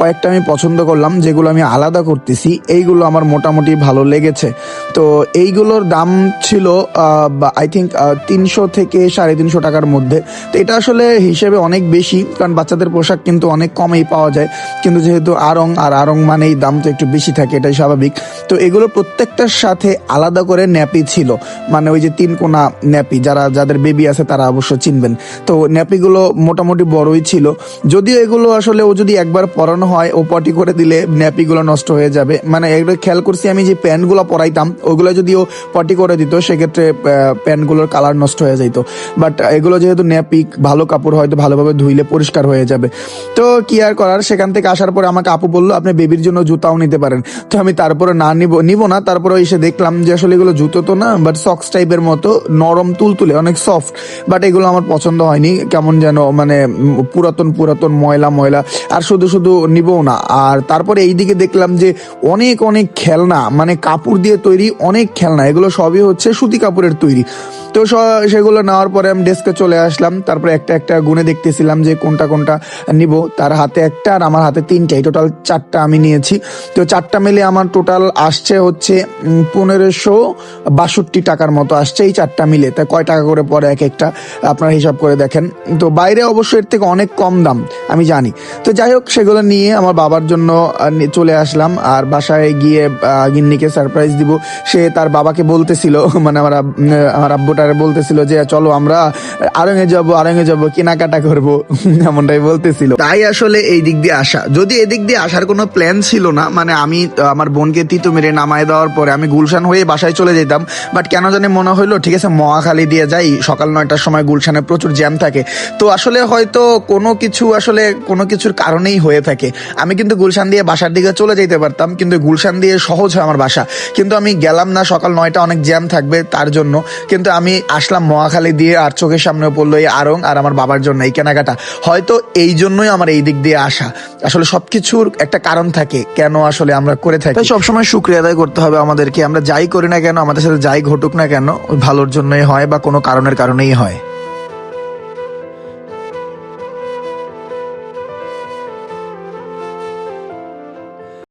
কয়েকটা আমি পছন্দ করলাম, যেগুলো আমি আলাদা করতেছি, এইগুলো আমার মোটামুটি ভালো লেগেছে। তো এইগুলোর দাম ছিল আই থিঙ্ক তিনশো থেকে সাড়ে তিনশো টাকার মধ্যে। তো এটা আসলে হিসেবে অনেক বেশি, কারণ বাচ্চাদের পোশাক কিন্তু অনেক কমেই পাওয়া যায়। কিন্তু যেহেতু আরং আর আরং মানেই দাম তো একটু বেশি থাকে, এটাই স্বাভাবিক। তো এগুলো প্রত্যেকটার সাথে আলাদা করে ন্যাপি ছিল। মানে ওই যে তিন কোনা ন্যাপি, যারা, যাদের বেবি আছে তারা অবশ্য চিনবেন। তো ন্যাপিগুলো মোটামুটি বড়ই ছিল। যদিও এগুলো আসলে ও যদি একবার পরানো হয় ও পটি করে দিলে ন্যাপিগুলো নষ্ট হয়ে যাবে। মানে এগুলো খেয়াল করছি আমি যে প্যান্টগুলো পরাইতাম, ওগুলো যদি ও পটি করে দিত, সেক্ষেত্রে প্যান্টগুলোর কালার নষ্ট হয়ে যেত বাট এগুলো যেহেতু ন্যাপি ভালো কাপড় হয়তো ভালোভাবে ধুইলে পরিষ্কার হয়ে যাবে। তো কি আর করার? সেখান থেকে আসার পরে আমাকে আপু বলল, আপনি বেবির জন্য জুতাও নিতে পারেন। তো আমি তারপরে না নিব নিব না। তারপরে এসে দেখলাম যে আসলে এগুলো জুতো তো না, বাট সক্স টাইপের মতো, নরম তুলতুলে, অনেক সফট বাট এগুলো আমার পছন্দ হয়নি। কেমন যেন মানে পুরাতন পুরাতন ময়লা ময়লা। আর শুধু শুধু নিবও না। আর তারপরে এই দিকে দেখলাম যে অনেক অনেক খেলনা মানে কাপড় দিয়ে তৈরি অনেক খেলনা, এগুলো সবই হচ্ছে সুতি কাপড়ের তৈরি। তো সেগুলো নেওয়ার পরে আমি ডেস্কে চলে আসলাম। তারপরে একটা একটা গুনে দেখতেছিলাম যে কোনটা কোনটা নিব। তার হাতে একটা আর আমার হাতে তিনটাই টোটাল চারটা আমি নিয়েছি। তো চারটা মিলে আমার টোটাল আসছে হচ্ছে পনেরোশো বাষট্টি টাকার মতো আসছে এই চারটা মিলে। তা কয় টাকা করে পরে এক একটা? আপনারা হিসাব করে দেখেন। তো বাইরে অবশ্য এর থেকে অনেক কম দাম আমি জানি। তো যাই হোক সেগুলো নিয়ে আমার বাবার জন্য চলে আসলাম। আর বাসায় গিয়ে গিন্নিকে সারপ্রাইজ দিব। সে তার বাবাকে বলতেছিল মানে আমার আমার উম, আমার বলতেছিল যে, চলো আমরা আরঙে যাব আরঙে যাব, কেনাকাটা করব। এমনটাই বলতেছিল। তাই আসলে এই দিক দিয়ে আসা। যদি এদিক দিয়ে আসার কোনো প্ল্যান ছিল না মানে আমি, আমার বোনকে তিতো মেরে নামায় দেওয়ার পরে আমি গুলশান হয়ে বাসায় চলে যেতাম বাট কেন জানি মনে হইল, ঠিক আছে, মহাখালী দিয়ে যাই, সকাল নয়টার সময় গুলশানে প্রচুর জ্যাম থাকে। তো আসলে হয়তো কোনো কিছু আসলে, কোনো কিছুর কারণেই হয়ে থাকে। আমি কিন্তু গুলশান দিয়ে বাসার দিকে চলে যেতে পারতাম, কিন্তু গুলশান দিয়ে সহজ হয় আমার বাসা। কিন্তু আমি গেলাম না, সকাল নয়টা অনেক জ্যাম থাকবে তার জন্য। কিন্তু আমি আসলাম মহাখালী দিয়ে আর চোখের সামনে পড়ল এই আরং আর আমার বাবার জন্য এই কেনাকাটা। হয়তো এই জন্যই আমার এই দিক দিয়ে আসা। আসলে সবকিছুর একটা কারণ থাকে, কেন আসলে আমরা করে থাকি। সবসময় শুক্রিয়া আদায় করতে হবে আমাদেরকে। আমরা যাই করি না কেন, আমাদের সাথে যাই ঘটুক না কেন, ভালোর জন্যই হয় বা কোনো কারণের কারণেই হয়।